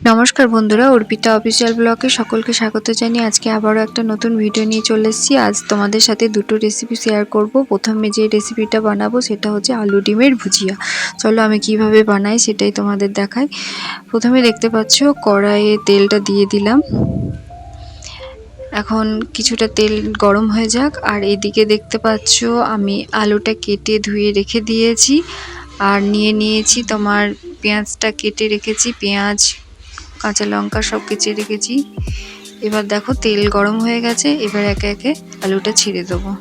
নমস্কার বন্ধুরা, অর্পিতা অফিসিয়াল ব্লগে সকলকে স্বাগত জানিয়ে আজকে আবারও একটা নতুন ভিডিও নিয়ে চলে এসেছি। আজ তোমাদের সাথে দুটো রেসিপি শেয়ার করব। প্রথমে যে রেসিপিটা বানাবো সেটা হচ্ছে আলু ডিমের ভুজিয়া। চলো আমি কীভাবে বানাই সেটাই তোমাদের দেখাই। প্রথমে দেখতে পাচ্ছ, কড়াইয়ে তেলটা দিয়ে দিলাম। এখন কিছুটা তেল গরম হয়ে যাক। আর এদিকে দেখতে পাচ্ছ, আমি আলুটা কেটে ধুয়ে রেখে দিয়েছি। আর নিয়ে নিয়েছি তোমার পেঁয়াজটা কেটে রেখেছি। পেঁয়াজ কাঁচা লঙ্কা সব কেচে রেখেছি। এবার দেখো তেল গরম হয়ে গেছে, এবার একে একে আলুটা ছিঁড়ে দেবো।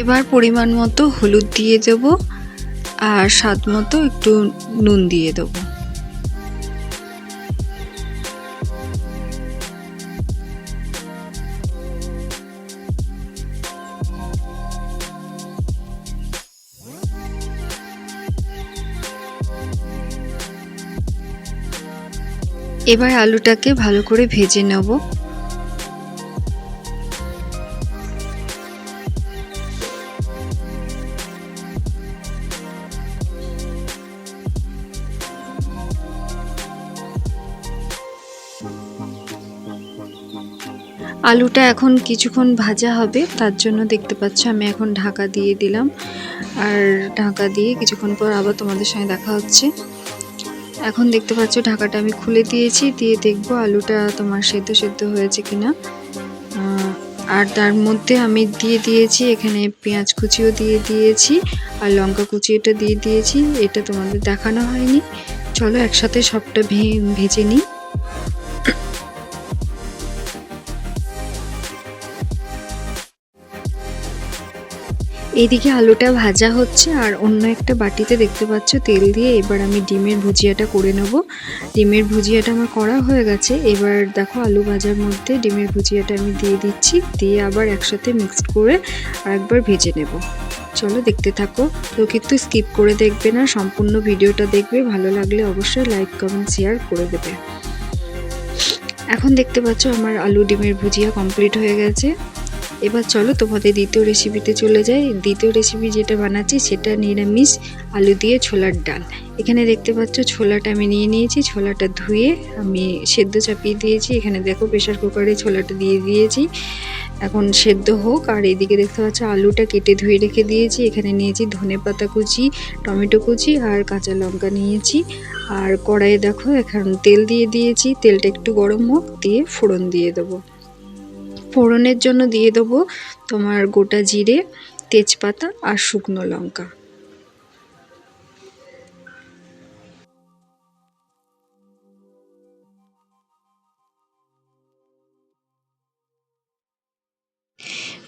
এবার পরিমাণ মতো হলুদ দিয়ে দেবো। আর স্বাদ মতো একটু নুন দিয়ে দেবো। এবার আলুটাকে ভালো করে ভেজে নেব। আলুটা এখন কিছুক্ষণ ভাজা হবে, তার জন্য দেখতে পাচ্ছ আমি এখন ঢাকা দিয়ে দিলাম। আর ঢাকা দিয়ে কিছুক্ষণ পর আবার তোমাদের সঙ্গে দেখা হচ্ছে। এখন দেখতে পাচ্ছ ঢাকাটা আমি খুলে দিয়েছি, দিয়ে দেখব আলুটা তোমার সেদ্ধ সেদ্ধ হয়েছে কিনা। আর তার মধ্যে আমি দিয়ে দিয়েছি, এখানে পেঁয়াজ কুচিও দিয়ে দিয়েছি, আর লঙ্কা কুচি এটা দিয়ে দিয়েছি, এটা তোমাদের দেখানো হয়নি। চলো একসাথে সবটা ভে, ভেজে নিই। এইদিকে আলুটা ভাজা হচ্ছে আর অন্য একটা বাটিতে দেখতে পাচ্ছ তেল দিয়ে এবার আমি ডিমের ভুজিয়াটা করে নেব। ডিমের ভুজিয়াটা আমার করা হয়ে গেছে। এবার দেখো আলু ভাজার মধ্যে ডিমের ভুজিয়াটা আমি দিয়ে দিচ্ছি। দিয়ে আবার একসাথে মিক্সড করে আরেকবার ভেজে নেব। চলো দেখতে থাকো। তো কিন্তু স্কিপ করে দেখবে না। সম্পূর্ণ ভিডিওটা দেখবে। ভালো লাগলে অবশ্যই লাইক কমেন্ট শেয়ার করে দেবে। এখন দেখতে পাচ্ছ আমার আলু ডিমের ভুজিয়া কমপ্লিট হয়ে গেছে। এবার চলো তোমাদের দ্বিতীয় রেসিপিতে চলে যাই। দ্বিতীয় রেসিপি যেটা বানাচ্ছি সেটা নিরামিষ আলু দিয়ে ছোলার ডাল। এখানে দেখতে পাচ্ছ ছোলাটা আমি নিয়ে নিয়েছি, ছোলাটা ধুয়ে আমি সেদ্ধ চাপিয়ে দিয়েছি। এখানে দেখো প্রেশার কুকারে ছোলাটা দিয়ে দিয়েছি। এখন সেদ্ধ হোক, আর এদিকে দেখতে পাচ্ছ আলুটা কেটে ধুয়ে রেখে দিয়েছি। এখানে নিয়েছি ধনে পাতা কুচি, টমেটো কুচি আর কাঁচা লঙ্কা নিয়েছি। আর কড়াইয়ে দেখো এখন তেল দিয়ে দিয়েছি। তেলটা একটু গরম হোক, দিয়ে ফোড়ন দিয়ে দেবো। ফোড়নের জন্য দিয়ে দেবো তোমার গোটা জিরে, তেজপাতা আর শুকনো লঙ্কা।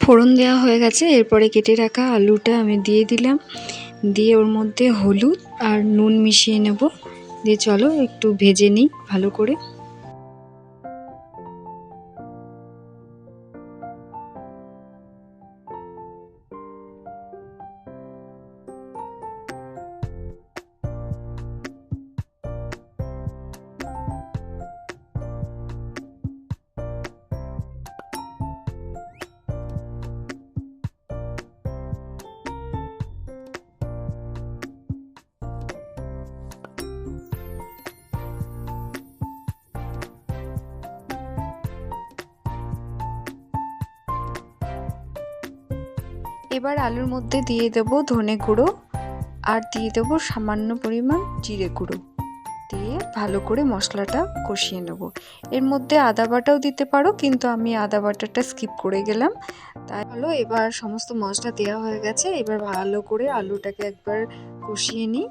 ফোড়ন দেওয়া হয়ে গেছে, এরপরে কেটে রাখা আলুটা আমি দিয়ে দিলাম। দিয়ে ওর মধ্যে হলুদ আর নুন মিশিয়ে নেব। দিয়ে চলো একটু ভেজে নিই ভালো করে। এবার আলুর মধ্যে দিয়ে দেব ধনে গুঁড়ো আর দিয়ে দেবো সামান্য পরিমাণ জিরে গুঁড়ো। দিয়ে ভালো করে মশলাটা কষিয়ে নেব। এর মধ্যে আদা বাটাও দিতে পারো, কিন্তু আমি আদা বাটাটা স্কিপ করে গেলাম। তাই হলো এবার সমস্ত মশলা দেওয়া হয়ে গেছে। এবার ভালো করে আলুটাকে একবার কষিয়ে নিই।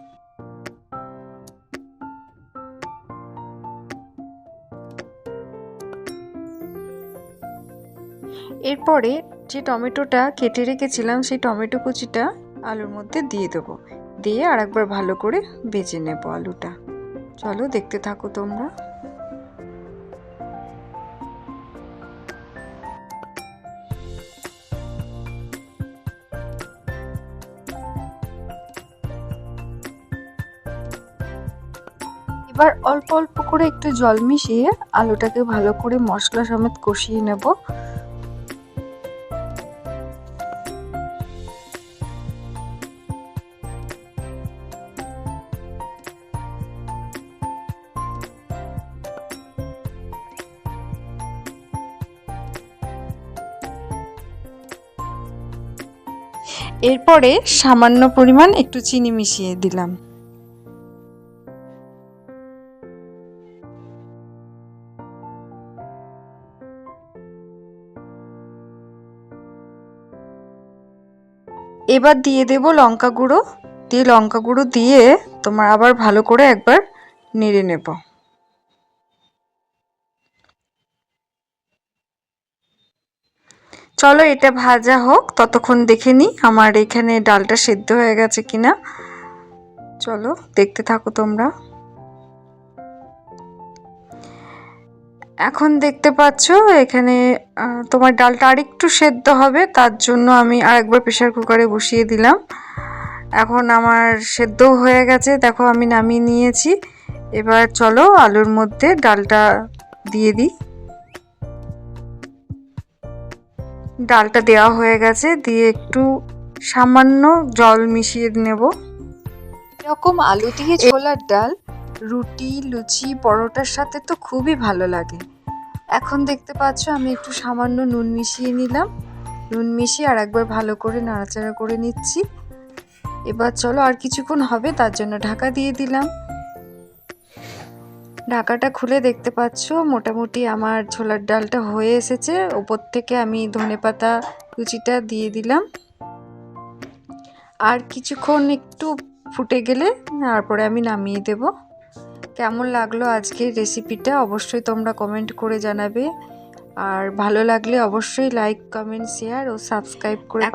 এরপরে যে টমেটোটা কেটে রেখেছিলাম, সেই টমেটো কুচিটা আলুর মধ্যে দিয়ে দেবো। দিয়ে আরেকবার ভালো করে বেজে নেব আলুটা। চলো, দেখতে থাকো তোমরা। এবার অল্প অল্প করে একটু জল মিশিয়ে আলুটাকে ভালো করে মশলা সমেত কষিয়ে নেব। এরপরে সামান্য পরিমাণ একটু চিনি মিশিয়ে দিলাম। এবার দিয়ে দেব লঙ্কা গুঁড়ো। দিয়ে লঙ্কা গুঁড়ো দিয়ে তোমার আবার ভালো করে একবার নেড়ে নেব। চলো এটা ভাজা হোক, ততক্ষণ দেখে নিই আমার এখানে ডালটা সেদ্ধ হয়ে গেছে কিনা। চলো, দেখতে থাকো তোমরা। এখন দেখতে পাচ্ছ এখানে তোমার ডালটা আরেকটু সেদ্ধ হবে, তার জন্য আমি আরেকবার প্রেশার কুকারে বসিয়ে দিলাম। এখন আমার সেদ্ধ হয়ে গেছে, দেখো আমি নামিয়ে নিয়েছি। এবার চলো আলুর মধ্যে ডালটা দিয়ে দিই। ডালটা দেওয়া হয়ে গেছে দিয়ে একটু সামান্য জল মিশিয়ে নেব। এরকম আলু দিয়ে ছোলার ডাল রুটি লুচি পরোটার সাথে তো খুবই ভালো লাগে। এখন দেখতে পাচ্ছ আমি একটু সামান্য নুন মিশিয়ে নিলাম। নুন মিশিয়ে আর একবার ভালো করে নাড়াচাড়া করে নিচ্ছি। এবার চলো আর কিছুক্ষণ হবে তার জন্য ঢাকা দিয়ে দিলাম। ঢাকাটা খুলে দেখতে পাচ্ছ, মোটামুটি আমার ছোলার ডালটা হয়ে এসেছে। ওপর থেকে আমি ধনেপাতা কুচিটা দিয়ে দিলাম। আর কিছুক্ষণ একটু ফুটে গেলে তারপরে আমি নামিয়ে দেব। কেমন লাগল আজকের রেসিপিটা অবশ্যই তোমরা কমেন্ট করে জানাবে। আর ভালো লাগলে অবশ্যই লাইক, কমেন্ট, শেয়ার ও সাবস্ক্রাইব করে